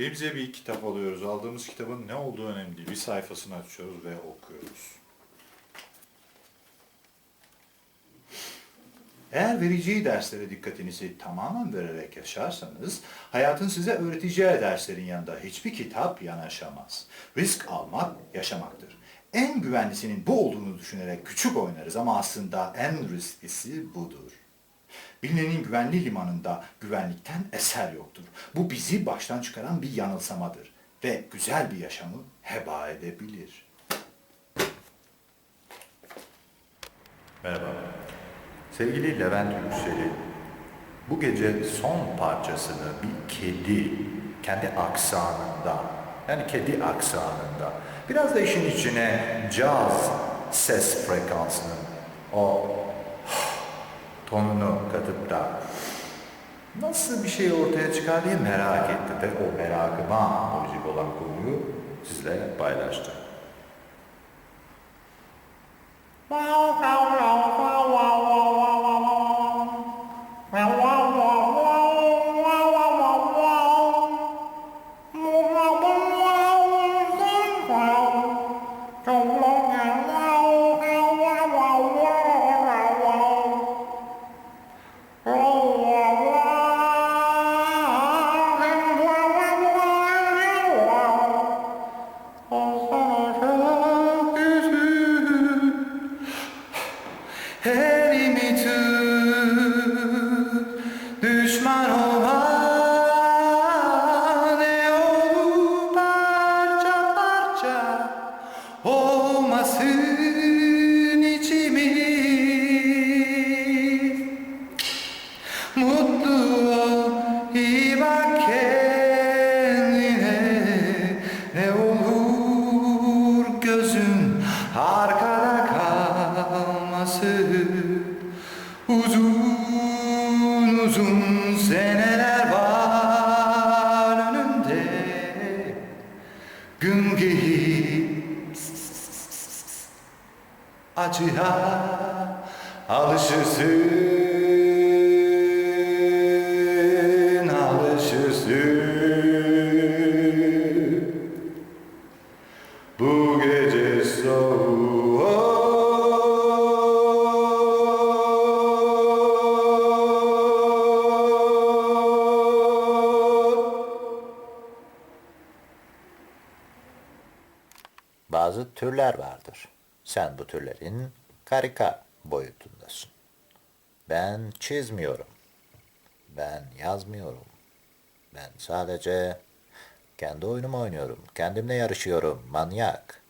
Elimize bir kitap alıyoruz. Aldığımız kitabın ne olduğu önemli değil. Bir sayfasını açıyoruz ve okuyoruz. Eğer vereceği derslere dikkatinizi tamamen vererek yaşarsanız, hayatın size öğreteceği derslerin yanında hiçbir kitap yanaşamaz. Risk almak yaşamaktır. En güvenlisinin bu olduğunu düşünerek küçük oynarız ama aslında en risklisi budur. Bilinenin güvenli limanında güvenlikten eser yoktur. Bu bizi baştan çıkaran bir yanılsamadır ve güzel bir yaşamı heba edebilir. Merhaba. Sevgili Levent Yüksel'i, bu gece son parçasını bir kedi, kendi aksanında, yani kedi aksanında, biraz da işin içine caz ses frekansının o tonunu katıp da nasıl bir şey ortaya çıkar diye merak etti ve o merakıma olacak olan konuyu sizle paylaştı. Elimi tut, düşman olma ne olur parça parça olmasın içimiz. Mutlu ol, iyi bak kendine Ne olur gözün arkada Uzun uzun seneler var önünde Gün gelir acıya alışırsın, Bazı türler vardır. Sen bu türlerin karika boyutundasın. Ben çizmiyorum. Ben yazmıyorum. Ben sadece kendi oyunumu oynuyorum. Kendimle yarışıyorum. Manyak.